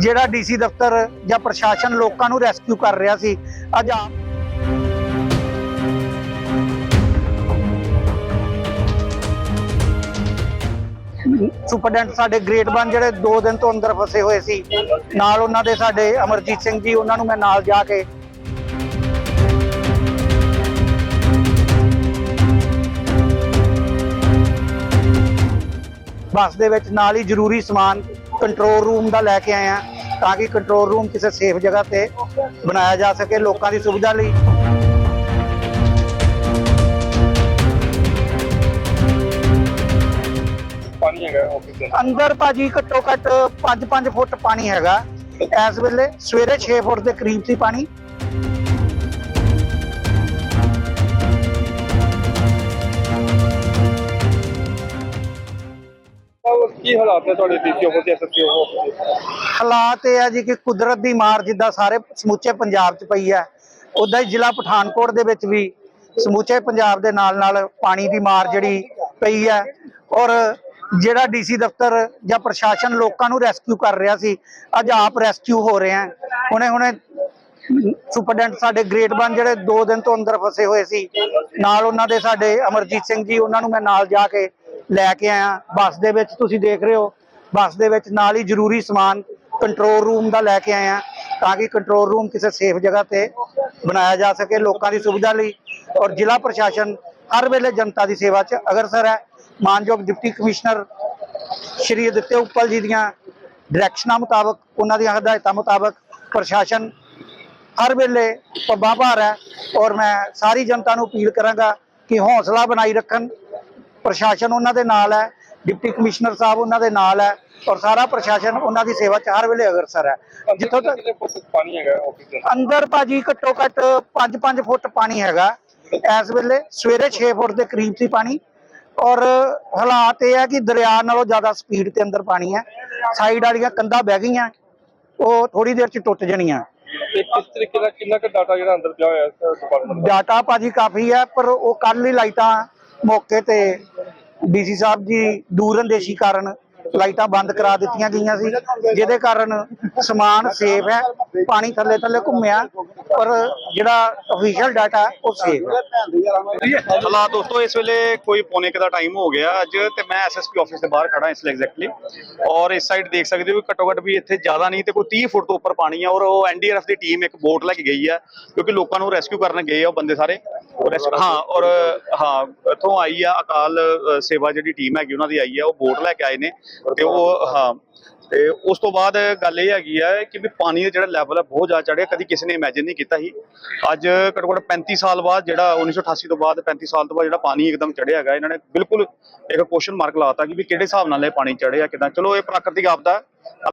ਜਿਹੜਾ ਡੀਸੀ ਦਫ਼ਤਰ ਜਾਂ ਪ੍ਰਸ਼ਾਸਨ ਲੋਕਾਂ ਨੂੰ ਰੈਸਕਿਊ ਕਰ ਰਿਹਾ ਸੀ, ਅੱਜ ਆਪ ਸੁਪਰਡੈਂਟ ਸਾਡੇ ਗ੍ਰੇਟ 1 ਜਿਹੜੇ 2 ਦਿਨ ਤੋਂ ਅੰਦਰ ਫਸੇ ਹੋਏ ਸੀ, ਨਾਲ ਉਹਨਾਂ ਦੇ ਸਾਡੇ ਅਮਰਜੀਤ ਸਿੰਘ ਜੀ, ਉਹਨਾਂ ਨੂੰ ਮੈਂ ਨਾਲ ਜਾ ਕੇ ਬੱਸ ਦੇ ਵਿੱਚ ਨਾਲ ਹੀ ਜ਼ਰੂਰੀ ਸਮਾਨ ਕੰਟਰੋਲ ਰੂਮ ਦਾ ਲੈ ਕੇ ਆਏ ਆ ਤਾਂ ਕਿ ਕੰਟਰੋਲ ਰੂਮ ਕਿਸੇ ਸੇਫ ਜਗ੍ਹਾ ਤੇ ਬਣਾਇਆ ਜਾ ਸਕੇ ਲੋਕਾਂ ਦੀ ਸੁਵਿਧਾ ਲਈ। ਪਾਣੀ ਹੈਗਾ ਆਫਿਸ ਦੇ ਅੰਦਰ? ਭਾਜੀ ਘੱਟੋ ਘੱਟ 5-5 ਫੁੱਟ ਪਾਣੀ ਹੈਗਾ। ਇਸ ਵੇਲੇ ਸਵੇਰੇ 6 ਫੁੱਟ ਦੇ ਕਰੀਬ ਸੀ ਪਾਣੀ। ਕੀ ਹਾਲਾਤ ਨੇ ਤੁਹਾਡੇ ਡੀਸੀ ਆਫਿਸ ਤੇ ਐਸਐਸਪੀ ਆਫਿਸ ਹਾਲਾਤ ਇਹ ਆ ਜੀ ਕਿ ਕੁਦਰਤ ਦੀ ਮਾਰ ਜਿੱਦਾਂ ਸਾਰੇ ਸਮੁੱਚੇ ਪੰਜਾਬ 'ਚ ਪਈ ਹੈ ਉਦਾਂ ਹੀ ਜ਼ਿਲ੍ਹਾ ਪਠਾਨਕੋਟ ਦੇ ਵਿੱਚ ਵੀ ਸਮੁੱਚੇ ਪੰਜਾਬ ਦੇ ਨਾਲ ਨਾਲ ਪਾਣੀ ਦੀ ਮਾਰ ਜਿਹੜੀ ਪਈ ਹੈ ਔਰ ਜਿਹੜਾ ਡੀਸੀ ਦਫ਼ਤਰ ਜਾਂ ਪ੍ਰਸ਼ਾਸਨ ਲੋਕਾਂ ਨੂੰ ਰੈਸਕਿਊ ਕਰ ਰਿਹਾ ਸੀ, ਅੱਜ ਆਪ ਰੈਸਕਿਊ ਹੋ ਰਹੇ ਹੈ ਹੁਣੇ ਹੁਣੇ ਸੁਪਰਡੈਂਟ ਸਾਡੇ ਗ੍ਰੇਟ 1 ਜਿਹੜੇ 2 ਦਿਨ ਤੋਂ ਅੰਦਰ ਫਸੇ ਹੋਏ ਸੀ, ਨਾਲ ਉਹਨਾਂ ਦੇ ਸਾਡੇ ਅਮਰਜੀਤ ਸਿੰਘ ਜੀ, ਉਹਨਾਂ ਨੂੰ ਮੈਂ ਨਾਲ ਜਾ ਕੇ ਲੈ ਕੇ ਆਇਆ। ਬੱਸ ਦੇ ਵਿੱਚ ਤੁਸੀਂ ਦੇਖ ਰਹੇ ਹੋ। ਬੱਸ ਦੇ ਵਿੱਚ ਨਾਲ ਹੀ ਜ਼ਰੂਰੀ ਸਮਾਨ ਕੰਟਰੋਲ ਰੂਮ ਦਾ ਲੈ ਕੇ ਆਇਆ ਤਾਂ ਕਿ ਕੰਟਰੋਲ ਰੂਮ ਕਿਸੇ ਸੇਫ ਜਗ੍ਹਾ ਤੇ ਬਣਾਇਆ ਜਾ ਸਕੇ ਲੋਕਾਂ ਦੀ ਸੁਵਿਧਾ ਲਈ ਔਰ ਜ਼ਿਲ੍ਹਾ ਪ੍ਰਸ਼ਾਸਨ ਹਰ ਵੇਲੇ ਜਨਤਾ ਦੀ ਸੇਵਾ 'ਚ ਅਗਰਸਰ ਹੈ। ਮਾਨਯੋਗ ਡਿਪਟੀ ਕਮਿਸ਼ਨਰ ਸ਼੍ਰੀ ਅਦਿੱਤਿਆ ਉੱਪਲ ਜੀ ਦੀਆਂ ਡਾਇਰੈਕਸ਼ਨਾਂ ਮੁਤਾਬਕ, ਉਹਨਾਂ ਦੀਆਂ ਹਦਾਇਤਾਂ ਮੁਤਾਬਕ ਪ੍ਰਸ਼ਾਸਨ ਹਰ ਵੇਲੇ ਪੱਬਾਂ ਭਾਰ ਹੈ ਔਰ ਮੈਂ ਸਾਰੀ ਜਨਤਾ ਨੂੰ ਅਪੀਲ ਕਰਾਂਗਾ ਕਿ ਹੌਸਲਾ ਬਣਾਈ ਰੱਖਣ ਪ੍ਰਸ਼ਾਸਨ ਉਹਨਾਂ ਦੇ ਨਾਲ ਹੈ ਡਿਪਟੀ ਕਮਿਸ਼ਨਰ ਸਾਹਿਬ ਉਹਨਾਂ ਦੇ ਨਾਲ ਹੈ ਔਰ ਸਾਰਾ ਪ੍ਰਸ਼ਾਸਨ ਉਹਨਾਂ ਦੀ ਸੇਵਾ 'ਚ ਹਰ ਵੇਲੇ ਅਗਰਸਰ ਹੈ। ਜਿੱਥੋਂ ਤੱਕ ਪਾਣੀ ਹੈਗਾ ਅੰਦਰ? ਭਾਜੀ ਘੱਟੋ ਘੱਟ 5-5 ਫੁੱਟ ਪਾਣੀ ਹੈਗਾ। ਇਸ ਵੇਲੇ ਸਵੇਰੇ 6 ਫੁੱਟ ਦੇ ਕਰੀਬ ਸੀ ਪਾਣੀ ਔਰ ਹਾਲਾਤ ਇਹ ਹੈ ਕਿ ਦਰਿਆ ਨਾਲੋਂ ਜ਼ਿਆਦਾ ਸਪੀਡ ਤੇ ਅੰਦਰ ਪਾਣੀ ਹੈ। ਸਾਈਡ ਵਾਲੀਆਂ ਕੰਧਾਂ ਬਹਿ ਗਈਆਂ ਉਹ ਥੋੜੀ ਦੇਰ ਚ ਟੁੱਟ ਜਾਣੀਆਂ। ਕਿਸ ਤਰੀਕੇ ਦਾ ਕਿੰਨਾ ਕੁ ਡਾਟਾ ਜਿਹੜਾ ਅੰਦਰ ਪਿਆ ਹੋਇਆ ਹੈ ਡਾਟਾ ਭਾਜੀ ਕਾਫੀ ਹੈ ਪਰ ਉਹ ਕੱਲ ਹੀ ਲਾਈਟਾਂ ਮੌਕੇ ਤੇ ਡੀਸੀ ਸਾਹਿਬ ਜੀ ਦੂਰ ਅੰਦੇਸ਼ੀ ਕਾਰਨ ਲਾਈਟਾਂ ਬੰਦ ਕਰਾ ਦਿੱਤੀਆਂ ਗਈਆਂ ਸੀ, ਜਿਹਦੇ ਕਾਰਨ ਸਮਾਨ ਸੇਫ ਹੈ, ਪਾਣੀ ਥੱਲੇ ਥੱਲੇ ਘੁੰਮਿਆ, ਪਰ ਜਿਹੜਾ ਅਫੀਸ਼ੀਅਲ ਡਾਟਾ ਉਹ ਸੇਫ ਹੈ। ਹਾਲਾਤ ਦੋਸਤੋ, ਇਸ ਵੇਲੇ ਕੋਈ ਪੌਣੇ ਕੁ ਦਾ ਟਾਈਮ ਹੋ ਗਿਆ ਅੱਜ, ਤੇ ਮੈਂ ਐਸਐਸਪੀ ਆਫਿਸ ਦੇ ਬਾਹਰ ਖੜਾ ਇਸ ਲਈ ਐਗਜ਼ੈਕਟਲੀ ਔਰ ਇਸ ਸਾਈਡ ਦੇਖ ਸਕਦੇ ਹੋ ਘੱਟੋ ਘੱਟ ਵੀ ਇੱਥੇ ਜ਼ਿਆਦਾ ਨਹੀਂ, ਤੇ ਕੋਈ 30 ਫੁੱਟ ਤੋਂ ਉੱਪਰ ਪਾਣੀ ਆ, ਔਰ ਉਹ ਐਨਡੀਆਰਐਫ ਦੀ ਟੀਮ ਇੱਕ ਬੋਟ ਲੈ ਕੇ ਗਈ ਆ, ਕਿਉਂਕਿ ਲੋਕਾਂ ਨੂੰ ਰੈਸਕਿਊ ਕਰਨ ਗਏ ਆ ਉਹ ਬੰਦੇ ਸਾਰੇ। ਹਾਂ, ਔਰ, ਹਾਂ, ਇੱਥੋਂ ਆਈ ਆ ਅਕਾਲ ਸੇਵਾ ਜਿਹੜੀ ਟੀਮ ਹੈਗੀ, ਉਹਨਾਂ ਦੀ ਆਈ ਆ, ਉਹ ਬੋਟ ਲੈ ਕੇ ਆਏ ਨੇ। ਤੇ ਉਹ ਹਾਂ ਤੇ ਉਸ ਤੋਂ ਬਾਅਦ ਗੱਲ ਇਹ ਹੈਗੀ ਆ ਕਿ ਵੀ ਪਾਣੀ ਦਾ ਜਿਹੜਾ ਲੈਵਲ ਹੈ ਬਹੁਤ ਜ਼ਿਆਦਾ ਚੜ੍ਹਿਆ ਕਦੀ ਕਿਸੇ ਨੇ ਇਮੇਜਿਨ ਨਹੀਂ ਕੀਤਾ ਸੀ। ਅੱਜ ਘੱਟੋ ਘੱਟ 35 ਸਾਲ ਬਾਅਦ ਜਿਹੜਾ 1988 ਤੋਂ ਬਾਅਦ 35 ਸਾਲ ਤੋਂ ਬਾਅਦ ਜਿਹੜਾ ਪਾਣੀ ਇੱਕਦਮ ਚੜ੍ਹਿਆ ਹੈਗਾ ਇਹਨਾਂ ਨੇ ਬਿਲਕੁਲ ਇੱਕ ਕੁਐਸਚਨ ਮਾਰਕ ਲਾਤਾ ਕਿ ਵੀ ਕਿਹੜੇ ਹਿਸਾਬ ਨਾਲ ਇਹ ਪਾਣੀ ਚੜ੍ਹਿਆ ਕਿਦਾਂ। ਚਲੋ ਇਹ ਪ੍ਰਾਕ੍ਰਿਤਿਕ ਆਪਦਾ